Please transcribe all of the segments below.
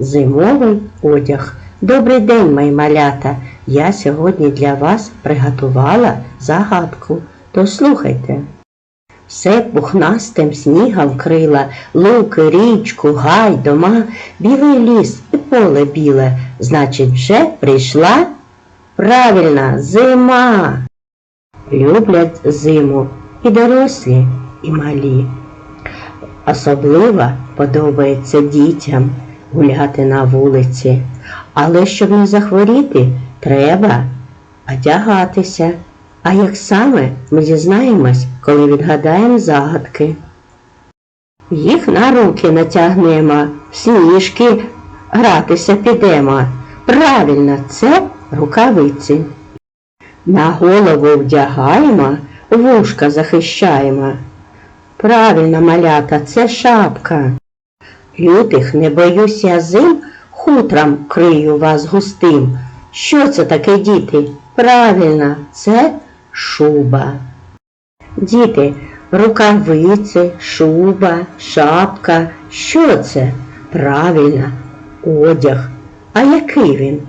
Зимовий одяг. Добрий день, мої малята. Я сьогодні для вас приготувала загадку. То слухайте. Все пухнастим снігом крила, луки, річку, гай, дома, білий ліс і поле біле. Значить, вже прийшла правильна зима. Люблять зиму і дорослі, і малі. Особливо подобається дітям гуляти на вулиці. Але щоб не захворіти, треба одягатися. А як саме ми дізнаємось, коли відгадаємо загадки. Їх на руки натягнемо, в сніжки гратися підемо. Правильно, це рукавиці. На голову вдягаємо, вушка захищаємо. Правильно, малята, це шапка. Лютих не боюсь я зим, хутром крию вас густим. Що це таке, діти? Правильно, це шуба. Діти, рукавиці, шуба, шапка. Що це? Правильно, одяг. А який він?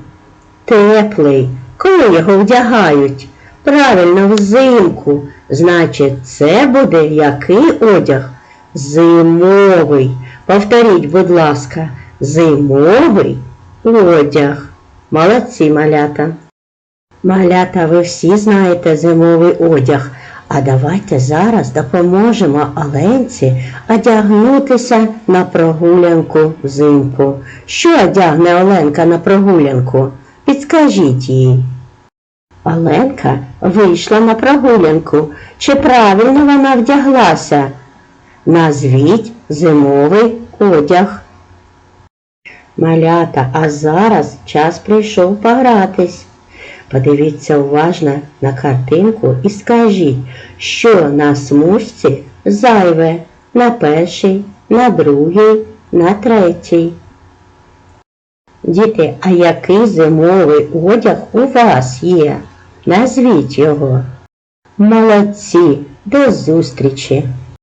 Теплий. Коли його вдягають? Правильно, взимку. Значить, це буде який одяг? Зимовий. Повторіть, будь ласка, зимовий одяг. Молодці, малята. Малята, ви всі знаєте зимовий одяг. А давайте зараз допоможемо Оленці одягнутися на прогулянку взимку. Що одягне Оленка на прогулянку? Підскажіть їй. Оленка вийшла на прогулянку. Чи правильно вона вдяглася? Назвіть зимовий одяг. Малята, а зараз час прийшов погратись. Подивіться уважно на картинку і скажіть, що на смужці зайве на першій, на другій, на третій. Діти, а який зимовий одяг у вас є? Назвіть його. Молодці, до зустрічі!